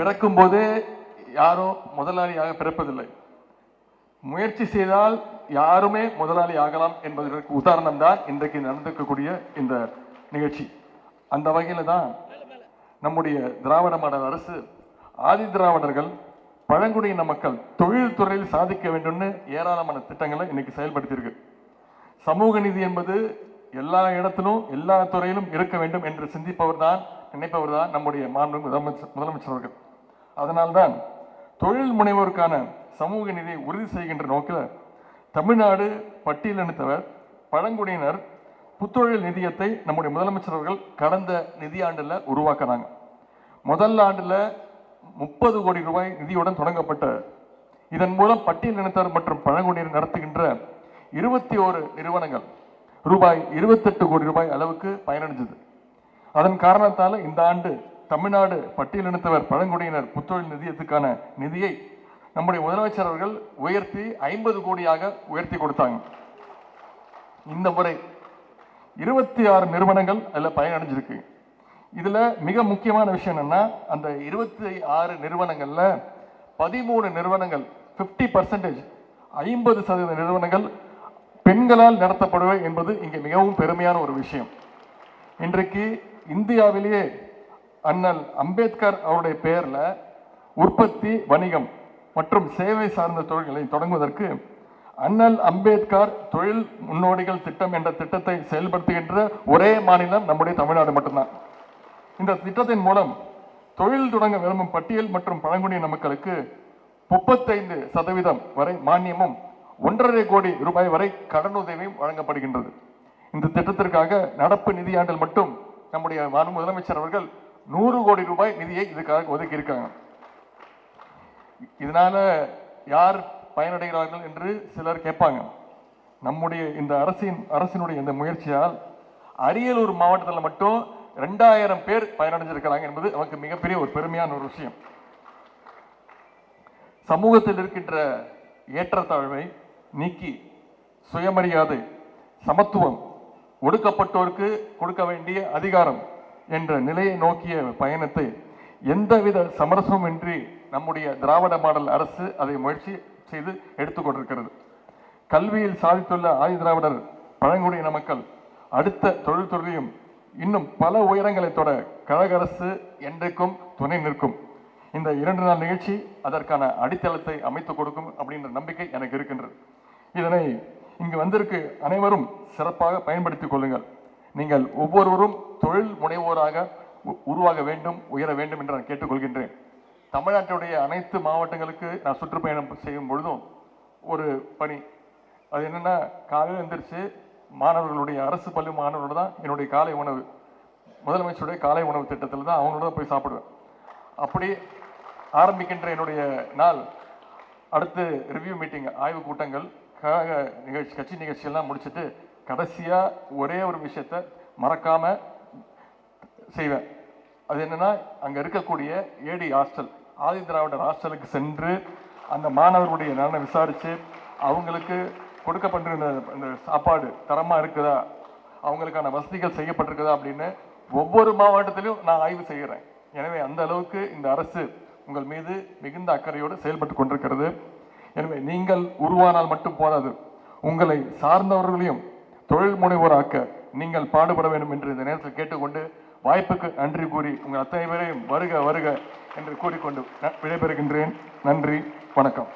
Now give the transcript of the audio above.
பிறக்கும் போதே யாரும் முதலாளியாக பிறப்பதில்லை. முயற்சி செய்தால் யாருமே முதலாளி ஆகலாம் என்பதற்கு உதாரணம் தான் இன்றைக்கு நடந்திருக்கக்கூடிய இந்த நிகழ்ச்சி. அந்த வகையில் தான் நம்முடைய திராவிட மாடல் அரசு ஆதி திராவிடர்கள் பழங்குடியின மக்கள் தொழில் துறையில் சாதிக்க வேண்டும்னு ஏராளமான திட்டங்களை இன்னைக்கு செயல்படுத்தியிருக்கு. சமூக நீதி என்பது எல்லா இடத்திலும் எல்லா துறையிலும் இருக்க வேண்டும் என்று சிந்திப்பவர் தான் நினைப்பவர் தான் நம்முடைய மாண்பு முதலமைச்சர் முதலமைச்சர் அவர்கள். அதனால்தான் தொழில் முனைவோருக்கான சமூக நிதியை உறுதி செய்கின்ற நோக்கில் தமிழ்நாடு பட்டியலினத்தவர் பழங்குடியினர் புத்தொழில் நிதியத்தை நம்முடைய முதலமைச்சர் அவர்கள் கடந்த நிதியாண்டில் உருவாக்குறாங்க. முதல் ஆண்டில் முப்பது கோடி ரூபாய் நிதியுடன் தொடங்கப்பட்ட இதன் மூலம் பட்டியலினத்தவர் மற்றும் பழங்குடியினர் நடத்துகின்ற இருபத்தி ஓரு நிறுவனங்கள் ரூபாய் இருபத்தெட்டு கோடி ரூபாய் அளவுக்கு பயனடைஞ்சது. அதன் காரணத்தால் இந்த ஆண்டு தமிழ்நாடு பட்டியலினத்தவர் பழங்குடியினர் புத்தொழில் நிதியத்துக்கான நிதியை நம்முடைய முதலமைச்சர் அவர்கள் உயர்த்தி ஐம்பது கோடியாக உயர்த்தி கொடுத்தாங்க. இந்த முறை இருபத்தி ஆறு நிறுவனங்கள் அதில் பயனடைஞ்சிருக்கு. இதில் மிக முக்கியமான விஷயம் என்னென்னா அந்த இருபத்தி ஆறு நிறுவனங்களில் பதிமூணு நிறுவனங்கள் 50% பர்சன்டேஜ் ஐம்பது சதவீத நிறுவனங்கள் பெண்களால் நடத்தப்படுவை என்பது இங்கே மிகவும் பெருமையான ஒரு விஷயம். இன்றைக்கு இந்தியாவிலேயே அண்ணல் அம்பேத்கர் அவருடைய பெயரில் உற்பத்தி வணிகம் மற்றும் சேவை சார்ந்த தொழில்களை தொடங்குவதற்கு அண்ணல் அம்பேத்கர் தொழில் முன்னோடிகள் திட்டம் என்ற திட்டத்தை செயல்படுத்துகின்ற ஒரே மாநிலம் நம்முடைய தமிழ்நாடு மட்டும்தான். இந்த திட்டத்தின் மூலம் தொழில் தொடங்க விரும்பும் பட்டியல் மற்றும் பழங்குடியின மக்களுக்கு முப்பத்தைந்து சதவீதம் வரை மானியமும் ஒன்றரை கோடி ரூபாய் வரை கடனுதவியும் வழங்கப்படுகின்றது. இந்த திட்டத்திற்காக நடப்பு நிதியாண்டில் மட்டும் நம்முடைய முதலமைச்சர் அவர்கள் நூறு கோடி ரூபாய் நிதியை இதுக்காக ஒதுக்கி இருக்காங்க இதனால யார் பயனடைகிறார்கள் என்று சிலர் கேட்பாங்க. நம்முடைய இந்த அரசின் அரசினுடைய இந்த முயற்சியால் அரியலூர் மாவட்டத்தில் மட்டும் ரெண்டாயிரம் பேர் பயனடைஞ்சிருக்கிறாங்க என்பது நமக்கு மிகப்பெரிய ஒரு பெருமையான ஒரு விஷயம். சமூகத்தில் இருக்கின்ற ஏற்றத்தாழ்வை நீக்கி சுயமரியாதை சமத்துவம் ஒடுக்கப்பட்டோருக்கு கொடுக்க வேண்டிய அதிகாரம் என்ற நிலையை நோக்கிய பயணத்தை எந்தவித சமரசமின்றி நம்முடைய திராவிட மாடல் அரசு அதை முயற்சி செய்து எடுத்துக்கொண்டிருக்கிறது. கல்வியில் சாதித்துள்ள ஆதி திராவிடர் பழங்குடியின மக்கள் அடுத்த தொழில்துறையும் இன்னும் பல உயரங்களை தொட கழக அரசு என்றைக்கும் துணை நிற்கும். இந்த இரண்டு நாள் நிகழ்ச்சி அதற்கான அடித்தளத்தை அமைத்துக் கொடுக்கும் அப்படின்ற நம்பிக்கை எனக்கு இருக்கின்றது. இதனை இங்கு வந்திருக்கு அனைவரும் சிறப்பாக பயன்படுத்திக் கொள்ளுங்கள். நீங்கள் ஒவ்வொருவரும் தொழில் முனைவோராக உ- உருவாக வேண்டும் உயர வேண்டும் என்று நான் கேட்டுக்கொள்கின்றேன். தமிழ்நாட்டுடைய அனைத்து மாவட்டங்களுக்கு நான் சுற்றுப்பயணம் செய்யும் பொழுதும் ஒரு பணி. அது என்னென்னா காலையில் எந்திரிச்சு மாணவர்களுடைய அரசு பள்ளி மாணவர்களோட தான் என்னுடைய காலை உணவு. முதலமைச்சருடைய காலை உணவு திட்டத்தில் தான் அவங்களோட தான் போய் சாப்பிடுவேன். அப்படி ஆரம்பிக்கின்ற என்னுடைய நாள். அடுத்து ரிவ்யூ மீட்டிங் ஆய்வு கூட்டங்கள் கழக நிகழ்ச்சி கட்சி நிகழ்ச்சியெல்லாம் முடிச்சுட்டு கடைசியாக ஒரே ஒரு விஷயத்த மறக்காம செய்வேன். அது என்னென்னா அங்கே இருக்கக்கூடிய ஏடி ஹாஸ்டல் ஆதி திராவிடர் ஹாஸ்டலுக்கு சென்று அந்த மாணவர்களுடைய நலனை விசாரித்து அவங்களுக்கு கொடுக்கப்பட்டிருந்த அந்த சாப்பாடு தரமாக இருக்குதா? அவங்களுக்கான வசதிகள் செய்யப்பட்டிருக்குதா? அப்படின்னு ஒவ்வொரு மாவட்டத்திலையும் நான் ஆய்வு செய்கிறேன். எனவே அந்த அளவுக்கு இந்த அரசு உங்கள் மீது மிகுந்த அக்கறையோடு செயல்பட்டு கொண்டிருக்கிறது. எனவே நீங்கள் உருவானால் மட்டும் போதாது. உங்களை சார்ந்தவர்களையும் தொழில் முனைவோராக்க நீங்கள் பாடுபட வேண்டும் என்று இந்த நேரத்தில் கேட்டுக்கொண்டு வாய்ப்புக்கு நன்றி கூறி உங்கள் அத்தனை பேரையும் வருக வருக என்று கூறிக்கொண்டு விடைபெறுகின்றேன். நன்றி வணக்கம்.